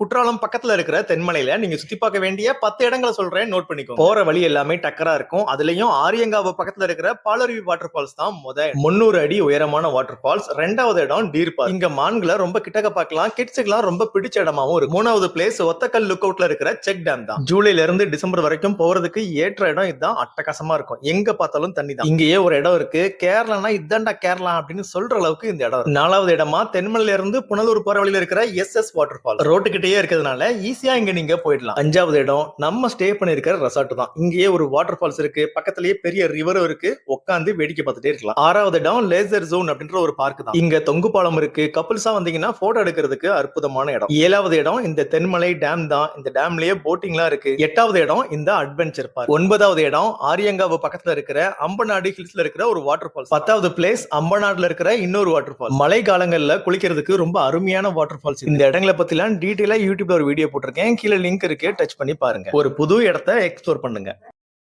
குற்றாலம் பக்கத்துல இருக்கிற தென்மலையில நீங்க சுத்தி பார்க்க வேண்டிய பத்து இடங்களை சொல்றேன் நோட் பண்ணிக்கோ போற வழி எல்லாமே டக்கரா இருக்கும். அதுலயும் ஆரியங்காவு பக்கத்துல இருக்கிற பாலருவி வாட்டர் ஃபால்ஸ் தான் முத முன்னூறு அடி உயரமான வாட்டர் ஃபால்ஸ் ரெண்டாவது இடம் டீர் பார்க் இங்க மான்களை ரொம்ப கிட்டக்க பார்க்கலாம். கிட்ஸுக்குலாம் ரொம்ப பிடிச்ச இடமாவும் இருக்கு மூணாவது பிளேஸ் ஒத்தக்கல் லுக் அவுட்ல இருக்கிற செக் டேம் தான். ஜூலைல இருந்து டிசம்பர் வரைக்கும் போறதுக்கு ஏற்ற இடம் இதுதான். அட்டகாசமா இருக்கும். எங்க பார்த்தாலும் தண்ணி தான். இங்கேயே ஒரு இடம் இருக்கு. கேரளானா இதாண்டா கேரளா அப்படின்னு சொல்ற அளவுக்கு இந்த இடம் நாலாவது இடமா தென்மலையில இருந்து புனலூர் போற வழியில இருக்கிற எஸ் எஸ் வாட்டர் ஃபால் கிட்டேயே இருக்கிறதுனால ஈஸியா இங்க நீங்க போயிடலாம். அஞ்சாவது இடம் நம்ம ஸ்டே பண்ணிருக்கிற ரெசார்ட் தான். இங்கேயே ஒரு வாட்டர் ஃபால்ஸ் இருக்கு பக்கத்துலயே பெரிய ரிவரும் இருக்கு உட்காந்து வேடிக்கை பார்த்துட்டே இருக்கலாம். ஆறாவது இடம் லேசர் ஜோன் அப்படின்ற ஒரு பார்க் தான். இங்க தொங்கு பாலம் இருக்கு கப்பிள்ஸா வந்தீங்கன்னா போட்டோ எடுக்கிறதுக்கு அற்புதமான இடம். ஏழாவது இடம் இந்த தென்மலை டேம் தான். இந்த டேம்லயே போட்டிங்லாம் இருக்கு. எட்டாவது இடம் இந்த அட்வென்ச்சர் பார்க் ஒன்பதாவது இடம் ஆரியங்காவு பக்கத்துல இருக்கிற அம்பநாடு ஹில்ஸ்ல இருக்கிற ஒரு வாட்டர் ஃபால்ஸ் பத்தாவது பிளேஸ் அம்பநாடுல இருக்கிற இன்னொரு வாட்டர் ஃபால்ஸ் மழை காலங்கள்ல குளிக்கிறதுக்கு ரொம்ப அருமையான வாட்டர் ஃபால்ஸ் இந்த இடங்களை பத்திலாம் டீட்டெயில் யூடியூப்ல ஒரு வீடியோ போட்டிருக்கேன். கீழே லிங்க் இருக்கு. டச் பண்ணி பாருங்க. ஒரு புது இடத்த எக்ஸ்ப்ளோர் பண்ணுங்க.